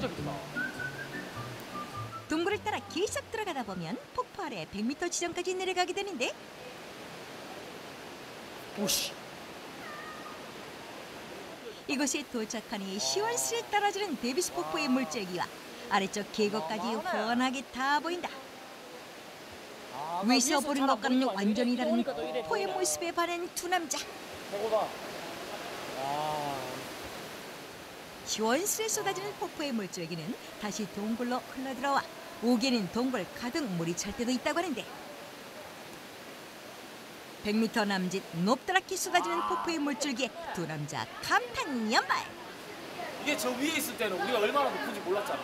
진짜 깊다. 동굴을 따라 계속 들어가다 보면 폭포 아래 100m 지점까지 내려가게 되는데 오씨. 이곳에 도착하니 시원스레 떨어지는 데비스 폭포의 물줄기와 아래쪽 계곡까지 훤하게 다 보인다. 아, 위에서 보는 것과는 완전히 다른 폭포의 모습에 반한 두 남자. 최고다. 아. 시원스레 쏟아지는 폭포의 물줄기는 다시 동굴로 흘러들어와 옥에는 동굴 가득 물이 찰 때도 있다고 하는데 100m 남짓 높다랗게 쏟아지는 폭포의 물줄기에 두 남자 감탄 연말 이게 저 위에 있을 때는 우리가 얼마나 높은지 몰랐잖아.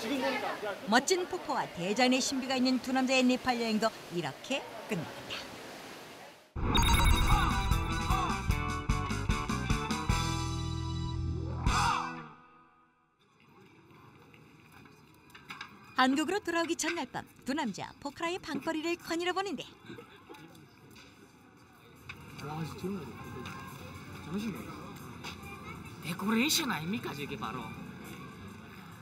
지금 보니까 멋진 폭포와 대자연의 신비가 있는 두 남자의 네팔 여행도 이렇게 끝났다. 한국으로 돌아오기 전날 밤 두 남자 포크라의 방거리를 거닐어 보는데 데코레이션 아닙니까 저게 바로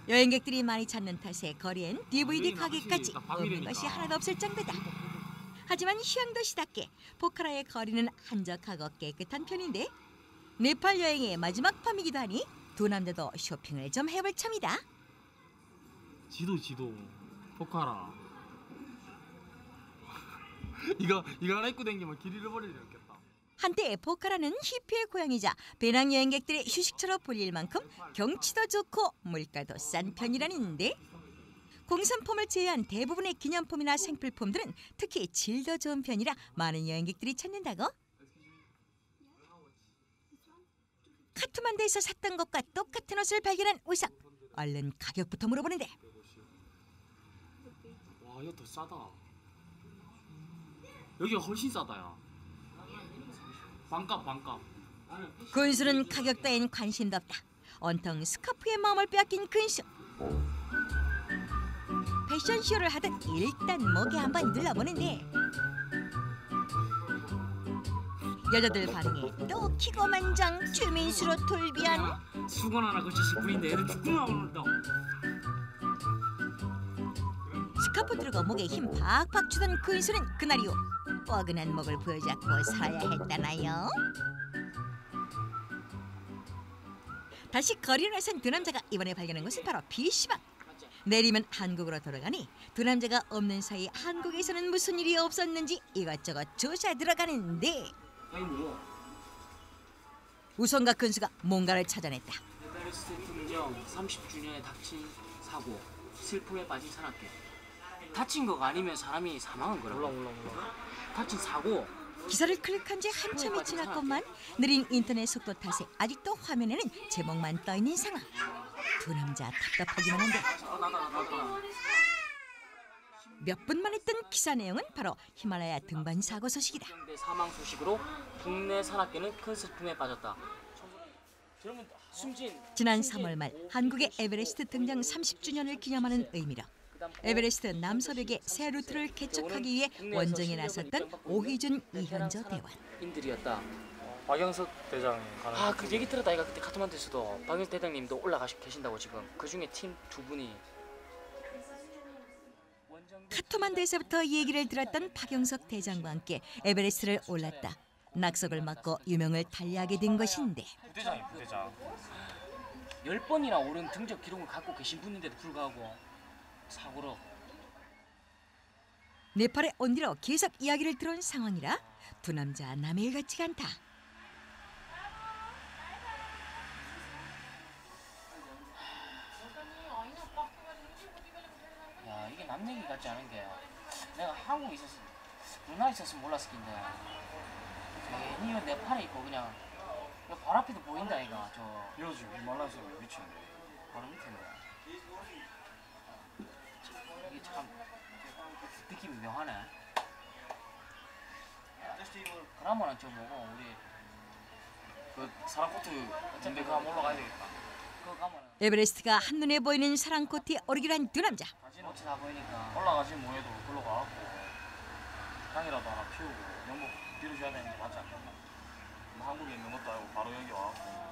여행객들이 많이 찾는 탓에 거리엔 DVD 아, 가게까지 없는. 것이 하나도 없을 정도다. 하지만 휴양도시답게 포크라의 거리는 한적하고 깨끗한 편인데 네팔 여행의 마지막 밤이기도 하니 두 남자도 쇼핑을 좀 해볼 참이다. 지도 지도 포카라 이거 이거 하나 입고 다니면 길 잃어버리겠다 한때 포카라는 히피의 고향이자 배낭 여행객들의 휴식처로 불릴 만큼 경치도 좋고 물가도 싼 편이라는데 공산품을 제외한 대부분의 기념품이나 생필품들은 특히 질도 좋은 편이라 많은 여행객들이 찾는다고. 카트만두에서 샀던 것과 똑같은 옷을 발견한 우석. 얼른 가격부터 물어보는데 와 이거 더 싸다. 여기가 훨씬 싸다 야. 반값 반값. 근수는 가격 따윈 관심도 없다. 온통 스카프의 마음을 빼앗긴 근수. 패션쇼를 하듯 일단 목에 한번 눌러보는데. 여자들 반응에 또 키고만장 주민수로 돌변. 수건 하나 거치 싶분인데 애들 죽구나 오늘도 스카프 들고 목에 힘 팍팍 주던 근수는 그날 이후 뻐근한 목을 부여잡고 살아야 했다나요? 다시 거리에 나선 두 남자가 이번에 발견한 곳은 바로 PC방. 내리면 한국으로 돌아가니 두 남자가 없는 사이 한국에서는 무슨 일이 없었는지 이것저것 조사 들어가는데. 우성과 근수가 뭔가를 찾아냈다. 에베레스트 등정 30주년에 닥친 사고 슬픔에 빠진 산악계 다친 거가 아니면 사람이 사망한 거라 몰라 몰라 몰라. 다친 사고. 기사를 클릭한 지 한참이 지났건만 느린 인터넷 속도 탓에 아직도 화면에는 제목만 떠 있는 상황. 두 남자 답답하기만 한데. 나다 몇 분만에 뜬 기사 내용은 바로 히말라야 등반 사고 소식이다. 대 사망 소식으로 국내 산악계는 큰 슬픔에 빠졌다. 지난 숨진 3월 말 한국의 에베레스트 등장 30주년을 기념하는 의미로 에베레스트 남서벽의 새 루트를 개척하기 위해 원정에 나섰던 오희준 이현저 대원 인들이었다. 박영석 대장이 가는. 아 그 얘기 들었다 이가 그때 카트만두에서도 박윤 대장님도 올라가시 계신다고 지금 그 중에 팀 두 분이 카토만두에서부터 얘기를 들었던 박영석 대장과 함께 에베레스트를 올랐다 낙석을 맞고 유명을 달리하게 된 것인데 부대장이 부대장. 열 번이나 오른 등적 기록을 갖고 계신 분인데도 불구하고 사고로. 네팔에 온 뒤로 계속 이야기를 들어온 상황이라 두 남자 남의 일 같지가 않다. 야 이게 남 얘기 같지 않은 게 내가 한국에 있었어 누나 있었으면 몰랐을 텐데. 괜히 내 팔에 있고 그냥 여발 앞에도 보인다 이가. 저. 이러지 말라서 미친. 바로 밑인데 이게 참 느낌이 묘하네. 그러면은 저 뭐고 우리 그 사랑코트 근데 그거 한번 올라가야 되겠다. 가면은 에베레스트가 한눈에 보이는 사랑코트에 오르기로 한두 남자. 사진 어찌 다 보이니까. 올라가지 뭐해도 글로 가갖고 향이라도 하나 피우고 영국 빌어줘야 되는 게 맞지 않겠나? 뭐 한국에 있는 것도 아니고 바로 여기 와갖고.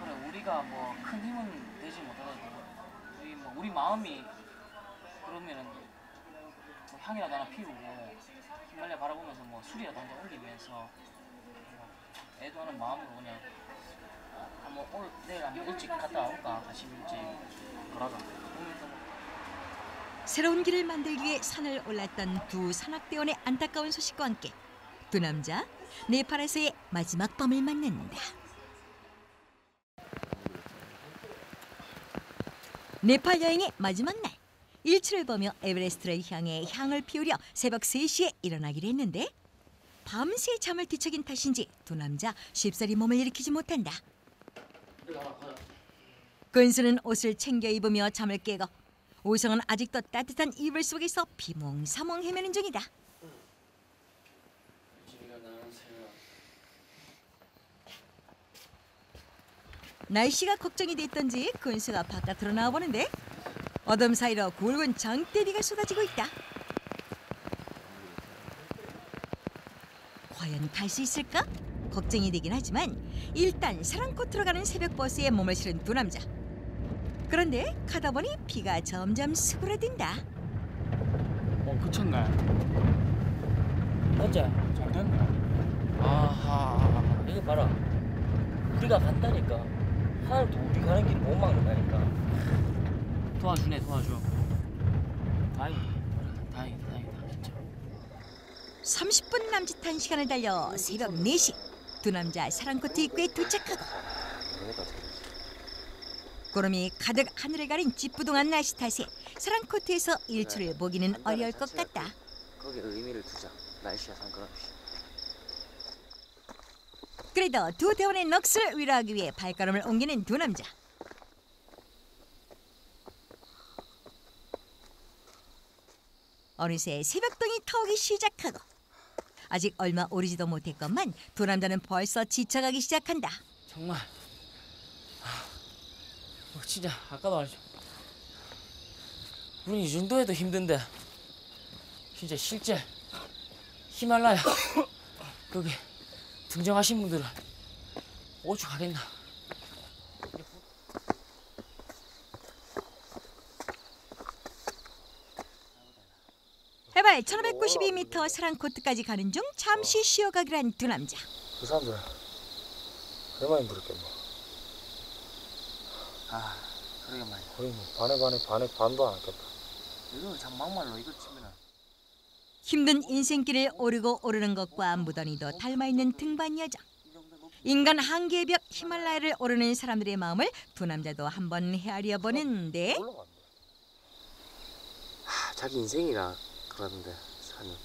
그래 우리가 뭐 큰 힘은 되지 못하다 우리 마음이 그러면은 뭐 향이라도 하나 피우고 히말라야 바라보면서 뭐 술이라도 한잔 올리면서 뭐 애도하는 마음으로 그냥 한번 오늘 내일 한번 일찍 갔다 와볼까 아침 일찍 그러자. 새로운 길을 만들기 위해 산을 올랐던 두 산악대원의 안타까운 소식과 함께 두 남자 네팔에서의 마지막 밤을 맞는다. 네팔 여행의 마지막 날 일출을 보며 에베레스트를 향해 향을 피우려 새벽 3시에 일어나기로 했는데 밤새 잠을 뒤척인 탓인지 두 남자 쉽사리 몸을 일으키지 못한다. 근수는 옷을 챙겨 입으며 잠을 깨고 오성은 아직도 따뜻한 이불 속에서 비몽사몽 헤매는 중이다. 날씨가 걱정이 됐던지 근수가 바깥으로 나와보는데 어둠 사이로 굵은 장대비가 쏟아지고 있다. 과연 갈 수 있을까? 걱정이 되긴 하지만 일단 사랑코트로 가는 새벽 버스에 몸을 실은 두 남자. 그런데 가다 보니 비가 점점 수그러든다. 어 그쳤네. 어째? 잘 됐네. 아하 이거 봐라 우리가 간다니까 하나도 우리 가는 길 못 막는다니까 도와주네 도와줘 다행이다 다행이다 다행이다 진짜 30분 남짓한 시간을 달려 새벽 4시 두 남자 사랑코트 입구에 도착하고 구름이 가득 하늘을 가린 찌뿌둥한 날씨 탓에 사랑코트에서 일출을 보기는 어려울 것 같다. 거기에 의미를 두자. 날씨와 상관없이. 그래도 두 대원의 넋을 위로하기 위해 발걸음을 옮기는 두 남자. 어느새 새벽동이 타오기 시작하고 아직 얼마 오르지도 못했건만 두 남자는 벌써 지쳐가기 시작한다. 정말. 아, 어, 진짜 아까도 말했죠. 우린 이 정도에도 힘든데 진짜 실제 히말라야 거기 등정하신 분들은 오죽하겠나 해발 1592m 사랑코트까지 가는 중 잠시 쉬어가기로 한 두 남자. 그 사람들 얼마나 힘들었겠노. 아 그러게 말이야 우리 뭐 반에 반에 반에 반도 안 했겠다. 이거 참 막말로 이거 치면은 힘든 인생길을 오르고 오르는 것과 무던히도 닮아있는 등반 여정. 인간 한계의 벽 히말라야를 오르는 사람들의 마음을 두 남자도 한번 헤아려 보는데. 하, 자기 인생이라 그러는데 산이.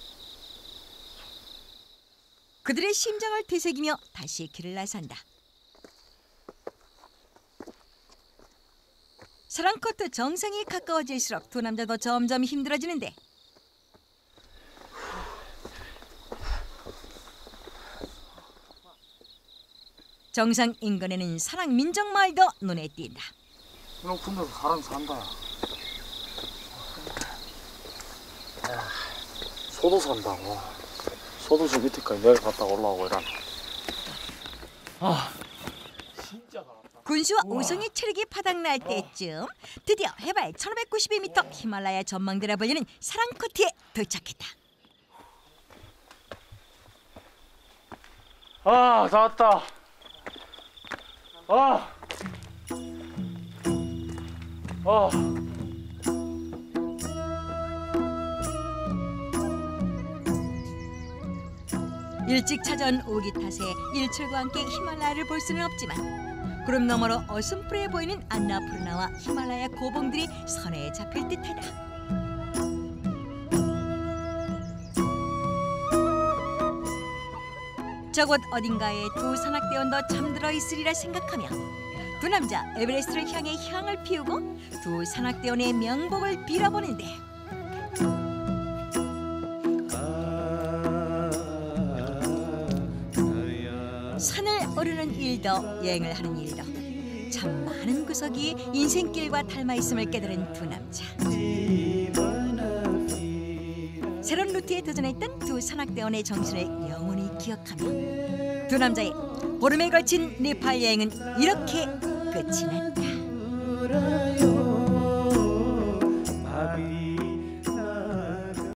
그들의 심정을 되새기며 다시 길을 나선다. 사랑코트 정상이 가까워질수록 두 남자도 점점 힘들어지는데 정상 인근에는 사랑 민정마을도 눈에 띈다. 높은 데서 사람이 산다. 소도 산다고. 소도 저 밑에까지 내려갔다 올라오고 이런. 아 진짜. 군수와 오성의 체력이 바닥날 때쯤 드디어 해발 1592m 히말라야 전망대라 불리는 사랑코트에 도착했다. 아, 다 왔다. 아. 아. 일찍 찾아온 오기 탓에 일출과 함께 히말라야를 볼 수는 없지만 구름 너머로 어슴푸레 보이는 안나푸르나와 히말라야 고봉들이 선에 잡힐 듯하다. 저곳 어딘가에 두 산악대원도 잠들어 있으리라 생각하며 두 남자 에베레스트를 향해 향을 피우고 두 산악대원의 명복을 빌어보는데 오르는 일도 여행을 하는 일도 참 많은 구석이 인생길과 닮아 있음을 깨달은 두 남자. 새로운 루트에 도전했던 두 산악대원의 정신을 영원히 기억하며 두 남자의 보름에 걸친 네팔 여행은 이렇게 끝이 났다.